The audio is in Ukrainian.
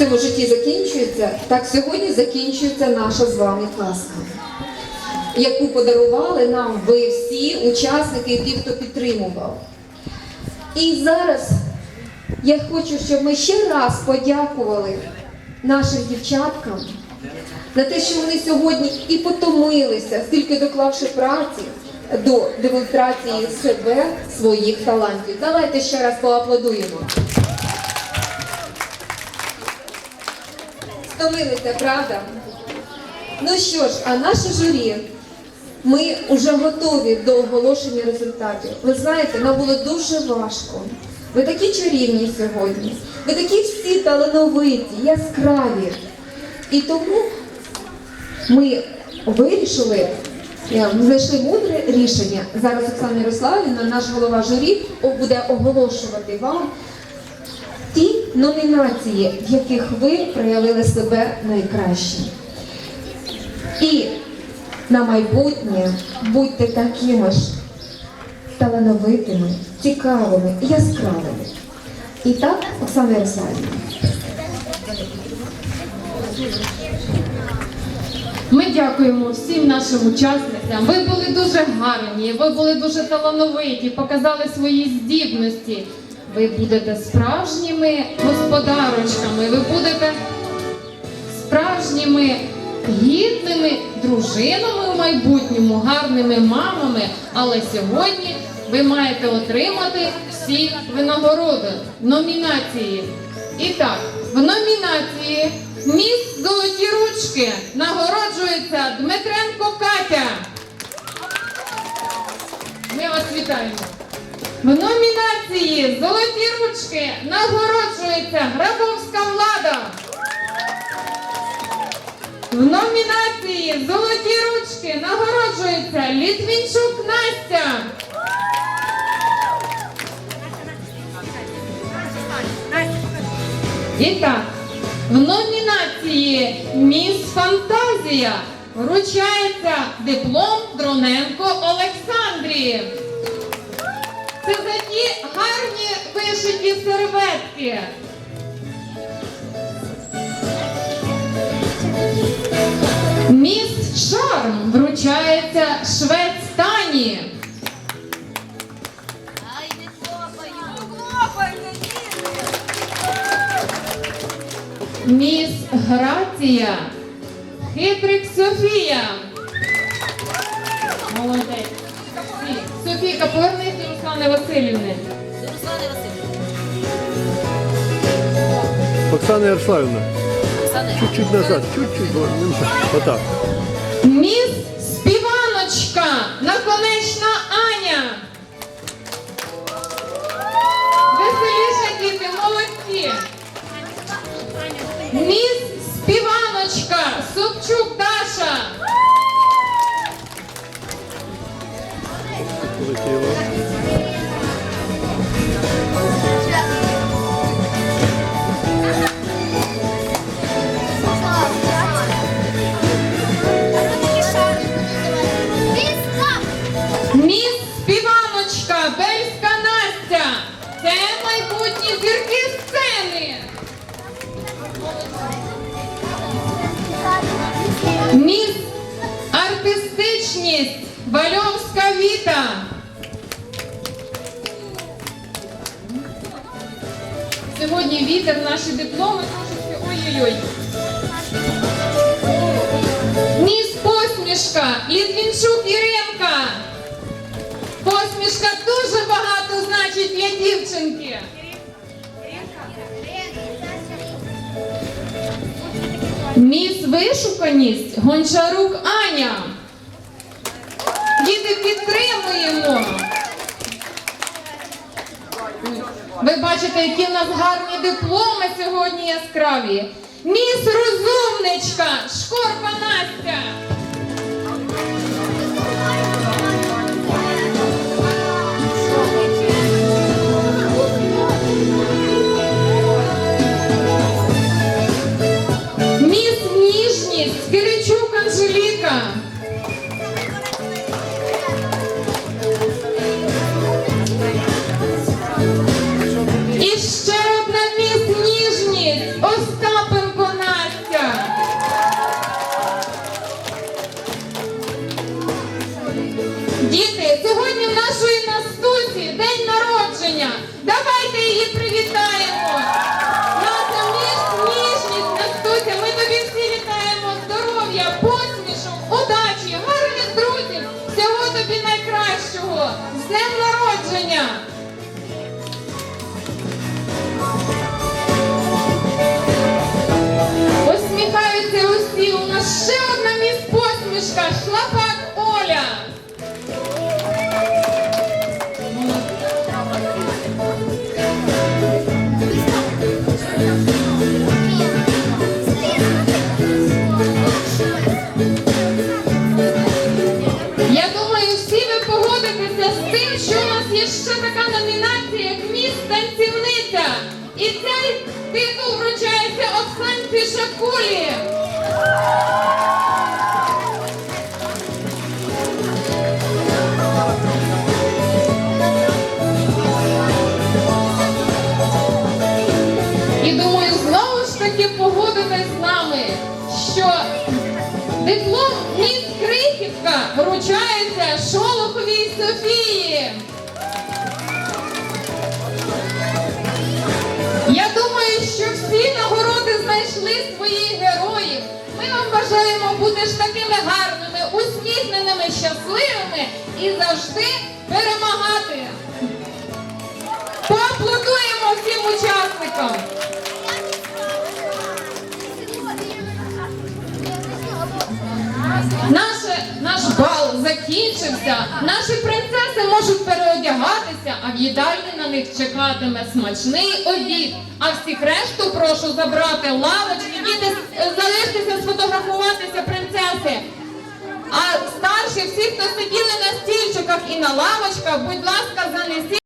цьому житті закінчується, так сьогодні закінчується наша з вами казка, яку подарували нам ви всі учасники і ті, хто підтримував. І зараз я хочу, щоб ми ще раз подякували нашим дівчаткам за те, що вони сьогодні і потомилися, стільки доклавши праці до демонстрації себе, своїх талантів. Давайте ще раз поаплодуємо. Стомилися, правда? Ну що ж, а наше журі, ми вже готові до оголошення результатів. Ви знаєте, нам було дуже важко. Ви такі чарівні сьогодні. Ви такі всі талановиті, яскраві. І тому ми вирішили, е, знайшли мудре рішення. Зараз Оксана Ярославівна, наш голова журі, буде оголошувати вам ті номінації, в яких ви проявили себе найкраще. І на майбутнє будьте такими ж талановитими, цікавими, яскравими. І так, Оксана Ярославівна. Ми дякуємо всім нашим учасницям. Ви були дуже гарні, ви були дуже талановиті, показали свої здібності. Ви будете справжніми господарочками, ви будете справжніми гідними дружинами в майбутньому, гарними мамами. Але сьогодні ви маєте отримати всі винагороди, номінації. І так, в номінації Міс Золоті ручки нагороджується Дмитренко Катя. Ми вас вітаємо. В номінації Золоті ручки нагороджується Грабовська влада. В номінації Золоті ручки нагороджується Літвінчук Настя. І так, в номінації Міс Фантазія вручається диплом Дроненко Олександрії. Це за ті гарні вишиті серветки. Міс Шарм вручається Швець Тані. Міс Грація. Хитрик Софія. Молодець. Софійка, повернись до Руслани Васильівни. До Руслани Васильівни. Оксана Ярославівна, чуть-чуть назад, чуть-чуть, можу. отак. Міс Співаночка. Наконечна Аня. Веселіше діти, молодці. Міс Співаночка. Собчук Даша. Полетіло. Міс Міс Артистичність, Вальовська Віта. Сьогодні вітер наші дипломи трошечки ой-ой-ой. Міс посмішка, Літвінчук Іринка. Посмішка дуже багато значить для дівчинки. Міс вишуканість Гончарук Аня. Діти підтримуємо. Ви бачите, які в нас гарні дипломи сьогодні яскраві. Міс Розумничка, Шкорпа Настя. сьогодення. Давайте її привітаємо. Наша ніжність Настуся, Ми тобі всі вітаємо. Здоров'я, посмішок, удачі, гарних друзів. Всього тобі найкращого. З днем народження. Усміхаються усі. У нас ще одна міс посмішка. Шлапа. Шакулі. І думаю, знову ж таки погодитесь з нами, що диплом міс Крихівка вручається своїх героїв. Ми вам бажаємо бути ж такими гарними, усміхненими, щасливими і завжди перемагати. Поаплодуємо всім учасникам. Наше, наш бал закінчився. Наші принцеси можуть переодягатися, а в їдальні них чекатиме смачний обід. А всіх решту прошу забрати лавочки, діти залишитися сфотографуватися, принцеси. А старші, всі, хто сиділи на стільчиках і на лавочках, будь ласка, занесіть.